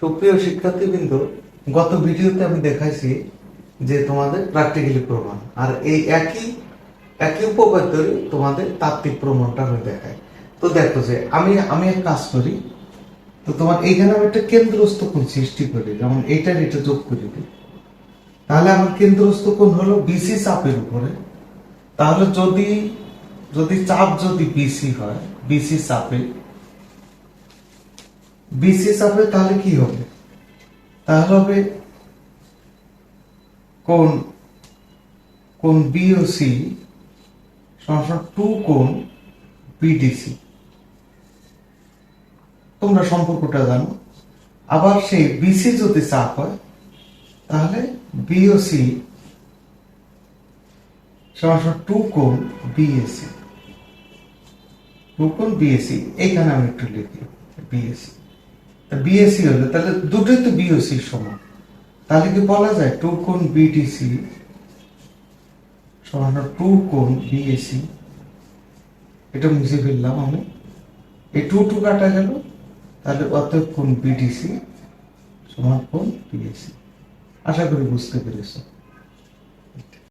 সুপ্রিয় শিক্ষার্থীবৃন্দ, গত ভিডিওতে আমি দেখাইছি যে তোমাদের প্র্যাকটিক্যালি প্রমাণ। আর এই একই একই উপপাদ্যই তোমাদের তাত্ত্বিক প্রমাণটা আমি দেখাই। তো দেখো যে আমি আমি এক কাজ করি, তো তোমার এইখানে আমি একটা কেন্দ্রস্থ কোণ সৃষ্টি করি, যেমন এইটার এটা যোগ করে তাহলে আমার কেন্দ্রস্থ কোণ হলো বিসি চাপের উপরে। তাহলে যদি যদি চাপ যদি বিসি হয় বিসি চাপে বিসি চাপে তাহলে কি হবে? তাহলে হবে কোন কোন বিওসি সমান টু কোন বিডিসি তোমরা সম্পর্কটা জানো। আবার সেই বিসি যদি চাপ হয়, তাহলে বিওসি সমান টু কোন বিএসি টু কোন বিএসি এইখানে আমি একটু লিখি বিএসি বিএসসি হলে, তাহলে দুটোই তো বিওসি সমান। তাহলে কি বলা যায়? টু কোন বিটিসি সমান টু কোন বিএসি এটা মুছে ফেললাম আমি। এই টু টু কাটা গেল, তাহলে অতএব কোন বিটিসি সমান কোন বিএসি আশা করি বুঝতে পেরেছ।